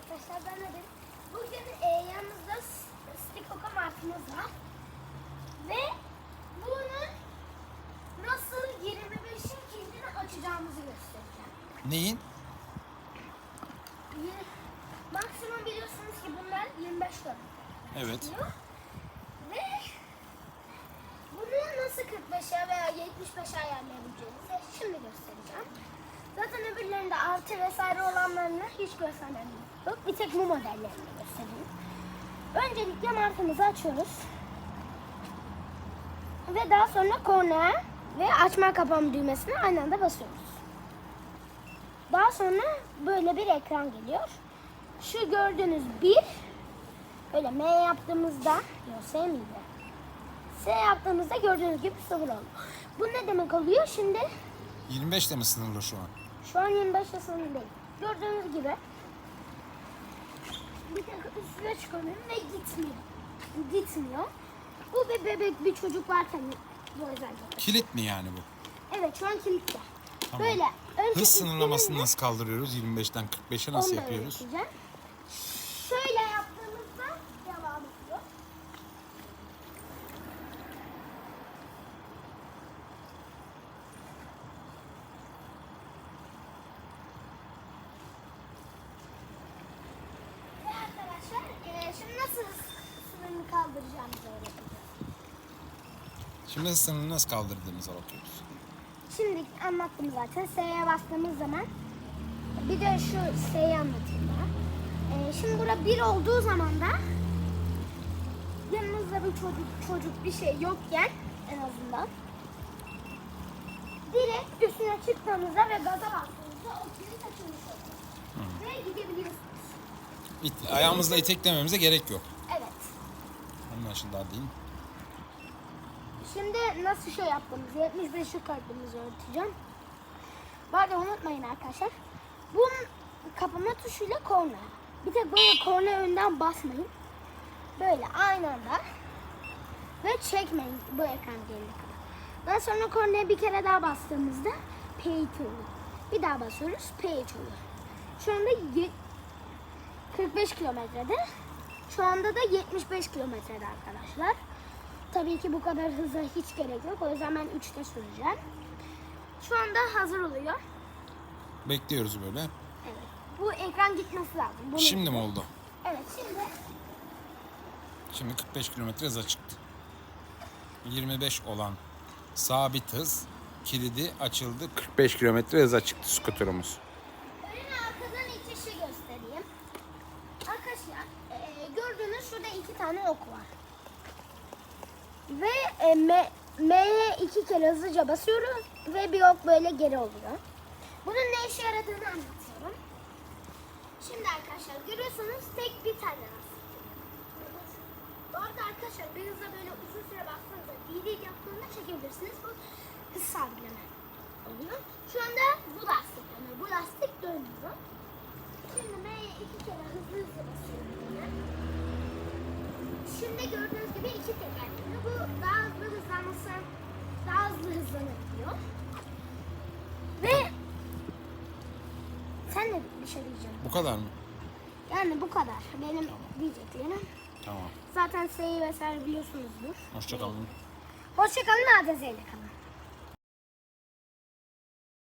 arkadaşlar ben Adil. Bugün e, yanımızda stick markımız var. Ve bunu nasıl 25'in kilidini açacağımızı göstereceğim. Neyin? Yir- Maksimum biliyorsunuz ki bunlar 25 dolar. Evet. diyor. Ve bunu nasıl 45'e veya 75'e ayarlayabileceğinizi şimdi göstereceğim. Zaten artı vesaire olanlarını hiç göstermem yok. Bir tek bu modellerini göstereyim. Öncelikle markamızı açıyoruz. Ve daha sonra kornaya ve açma kapama düğmesine aynı anda basıyoruz. Daha sonra böyle bir ekran geliyor. Şu gördüğünüz bir Böyle M yaptığımızda, yok S miydi? S yaptığımızda gördüğünüz gibi sıfır oldu. Bu ne demek oluyor? Şimdi 25 de mi sınırlı şu an? Şu an 25 sınırı değil. Gördüğünüz gibi bir tek üstüne çıkamıyorum ve gitmiyor. Gitmiyor. Bu bir bebek bir çocuk varken bu özellik. Kilit mi yani bu? Evet şu an kilitli. Tamam. Böyle önce Hız sınırlamasını ilk nasıl kaldırıyoruz? 25'ten 45'e nasıl Onu da yapıyoruz? öğreteceğim. Şöyle yaptığımızda devam ediyor. Ve arkadaşlar eee, şimdi nasıl sınırını kaldıracağımızı öğreteceğiz. Şimdi sınırını nasıl kaldırdığımıza bakıyoruz. Şimdi anlattım zaten. S'ye bastığımız zaman bir de şu S'yi anlatayım daha. Ee, şimdi burada bir olduğu zaman da yanınızda bir çocuk çocuk bir şey yokken en azından direkt üstüne çıktığınızda ve gaza bastığınızda o kilit açılmış oluyor. Ve gidebiliyorsunuz. İt, ayağımızla iteklememize gerek yok. Evet. Anlaşıldı değil mi? Şimdi nasıl şey yaptığımızı, 75 yukarıdığımızı öğreteceğim. Bu arada unutmayın arkadaşlar. Bunun kapama tuşuyla korna. Bir tek böyle korna önden basmayın. Böyle aynı anda. Ve çekmeyin bu ekran gelene. Daha sonra kornaya bir kere daha bastığımızda P2 oluyor. Bir daha basıyoruz P3 oluyor. Şu anda ye- 45 kilometrede. Şu anda da 75 kilometrede arkadaşlar. Tabii ki bu kadar hıza hiç gerek yok. O yüzden ben 3'te süreceğim. Şu anda hazır oluyor. Bekliyoruz böyle. Evet. Bu ekran gitmesi lazım. Bunu- Şimdi mi oldu? Evet şimdi. Şimdi 45 kilometre hıza çıktı. 25 olan sabit hız kilidi açıldı. 45 kilometre hıza çıktı skuterumuz. Önüne arkadan itişi göstereyim. Arkadaşlar e, gördüğünüz şurada iki tane ok var. Ve e, M, M'ye iki kere hızlıca basıyoruz ve bir ok böyle geri oluyor. Bunun ne işe yaradığını anlatıyorum. Şimdi arkadaşlar görüyorsunuz tek bir tane. Bu arada arkadaşlar bir hızla böyle uzun süre bastığınızda DD yaptığında çekebilirsiniz. Bu hız sabitleme oluyor. Şu anda bu lastik dönüyor. Bu lastik dönmüyor. Şimdi M'ye iki kere hızlı hızlı basıyorum. Şimdi gördüğünüz gibi iki tekerlekli. Bu daha hızlı hızlanması, daha hızlı hızlanabiliyor. Ve sen de bir şey diyeceğim. Bu kadar mı? Yani bu kadar. Benim diyeceklerim. Tamam. Zaten S'yi vesaire biliyorsunuzdur. Hoşçakalın. Hoşçakalın. Adezeyle kalın.